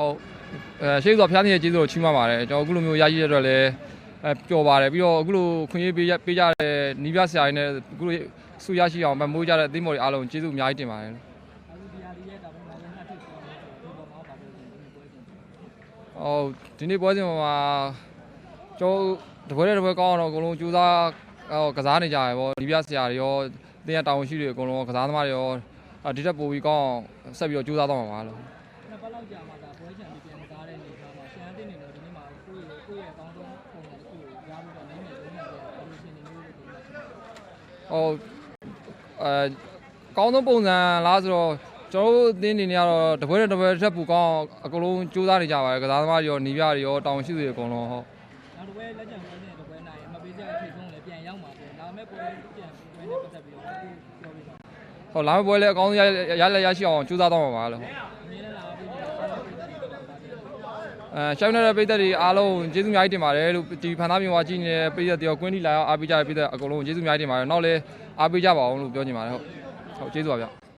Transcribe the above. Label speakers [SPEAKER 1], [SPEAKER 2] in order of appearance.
[SPEAKER 1] ဟုတ်အဲရှေ့ဆိုဖျားနေတဲ့ကျေးဇူးကိုချီးမွမ်းပါတယ်ကျွန်တော်အခုလိုမျိုးရရှိရတဲ့အတွက်လည်းအဲပျော်ပါတယ်ပြီးတော့အခုလိုခွင့်ရေးပေးရပေးကြတဲ့နီးပြဆရာတွေနဲ့အခုလိုဆူရရှိအောင်မမိုးကြတဲ့အသင်းမော်တွေအားလုံးကျေးဇူးအများကြီးတင်ပါတယ်
[SPEAKER 2] အခုဒီဟာဒီရဲ့ဒါပေမဲ့လည်းအထက်ပြောင်းဒီပေါ်မှာပါလို့ဒီပွဲစဉ်
[SPEAKER 1] ဟုတ်ဒီနေ့ပွဲစဉ်မှာကျွန်တော်တပွဲတဲ့တပွဲကောင်းအောင်တော့အကုန်လုံးကြိုးစားဟောကစားနေကြရပေါ့ဒီပြဆရာတွေရောတင်းရတောင်းရှိတွေအကုန်လုံးကစားသမားတွေရောအာဒီတက်ပိုပြီးကောင်းအောင်ဆက်ပြီးတော့ကြိုးစားတော့မှာပါလို့
[SPEAKER 2] နှစ်ပတ်လောက်ကြာမှဒါပွဲချန်ပြီးပြန်စားတဲ့နေသားမှာရှမ်းတင်းနေလို့ဒီနေ့မှာကိုယ့်ရဲ့ကိုယ့်ရဲ့အကောင်းဆုံးပုံစံတစ်ခုကိုရပြီးတော့နိုင်နေလုံးနိုင်တဲ့အလူရှင်တွေမျိုးတွေပုံစံဖြစ်တယ်
[SPEAKER 1] ဟိုအဲကောင်းဆုံးပုံစံလားဆိုတော့ကျွန်တော်တို့အသင်းအနေနဲ့ကတော့တပွဲတဲ့တပွဲတစ်ထပ်ပူကောင်းအောင်အကုန်လုံးကြိုးစားနေကြပါတယ်ကစားသမားတွေရောနီးပြတွေရောတောင်းရှိတွေအကုန်လုံးဟုတ်
[SPEAKER 2] နောက်တစ်ပွဲလက်ကျန်ပွဲနဲ့တစ်ပွဲနိုင်မပေးကြတဲ့ထိပ်ဆုံးလည်းပြန်ရောက်မှာပေါ့ဒါပေမဲ့ပွဲပြန်ပွဲနဲ့ပတ်သက်ပြီးတော့အခုပြောပြီးတော့
[SPEAKER 1] ဟုတ်လာမယ့်ပွဲလည်းအကောင်းဆုံးရရရရရှိအောင်ကြိုးစားတော့မှာပါလို့
[SPEAKER 2] အမြဲတမ်းလာပြီးတော့ဆောင်းပေးတဲ့တွေပါပါတယ်
[SPEAKER 1] အဲရှောင်းနေတဲ့ပြည်သက်တွေအားလုံးကျေးဇူးအများကြီးတင်ပါတယ်လို့ဒီဖန်သားမြေဝါကြည့်နေတဲ့ပြည်သက်တွေရောကွင်းတီလာရောအားပေးကြတဲ့ပြည်သက်အကုန်လုံးကျေးဇူးအများကြီးတင်ပါတယ်နောက်လည်းအားပေးကြပါအောင်လို့ပြောချင်ပါတယ်ဟုတ်ဟုတ်ကျေးဇူးပါဗျ